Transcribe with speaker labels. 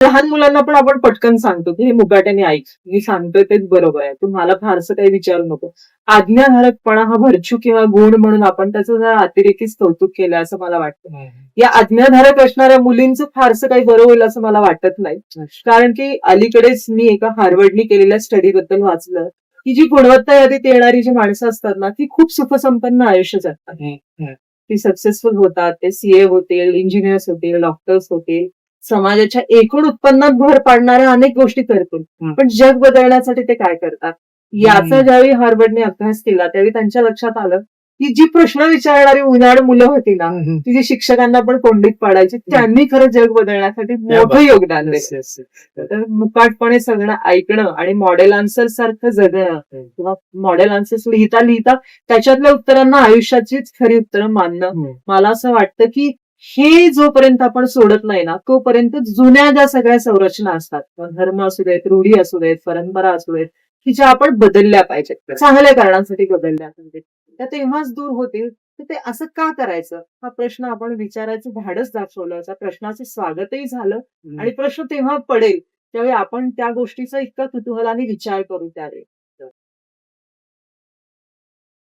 Speaker 1: लहान मुलांना पण आपण पटकन सांगतो की हे मुकाट्याने ऐक. मी सांगतोय तेच बरोबर आहे. तू मला फारसं काही विचारू नको. आज्ञाधारकपणा हा भरचू किंवा गुण म्हणून आपण त्याचं जरा अतिरेकीच कौतुक केलं असं मला वाटतं. या आज्ञाधारक असणाऱ्या मुलींचं फारसं काही बरं होईल असं मला वाटत नाही. कारण की अलीकडेच मी एका हार्वर्डनी केलेल्या स्टडी बद्दल वाचलं. की जी गुणवत्ता यादीत येणारी जी माणसं असतात ना ती खूप सुखसंपन्न आयुष्य जगतात ती सक्सेसफुल होतात ते सीए होतील इंजिनियर्स होतील डॉक्टर्स होतील. समाजाच्या एकूण उत्पन्नात भर पाडणाऱ्या अनेक गोष्टी करतील. पण जग बदलण्यासाठी ते काय करतात? याचा. ज्यावेळी हार्वर्डने अभ्यास केला त्यावेळी त्यांच्या लक्षात आलं की जी प्रश्न विचारणारी उन्हाळ मुलं होती ना ती जी शिक्षकांना पण कोंडीत पाडायची त्यांनी खरं जग बदलण्यासाठी मोठं. योगदान तर मुकाटपणे सगळं ऐकणं आणि मॉडेल आन्सर सारखं जगणं किंवा मॉडेल आन्सर्स लिहिता लिहिता त्याच्यातल्या उत्तरांना आयुष्याचीच खरी उत्तरं मानणं मला असं वाटतं की हे जोपर्यंत आपण सोडत नाही ना तोपर्यंत जुन्या ज्या सगळ्या संरचना असतात धर्म असू देत रूढी असू देत परंपरा असू देत की ज्या आपण बदलल्या पाहिजेत चांगल्या कारणांसाठी बदलल्या पाहिजेत. त्या तेव्हाच दूर होतील तर ते असं का करायचं? हा प्रश्न आपण विचारायचं धाडस दाखवलं त्या प्रश्नाचं स्वागतही झालं आणि प्रश्न तेव्हा पडेल त्यावेळी आपण त्या गोष्टीचा इतका कुतूहलाने विचार करू त्यावेळी.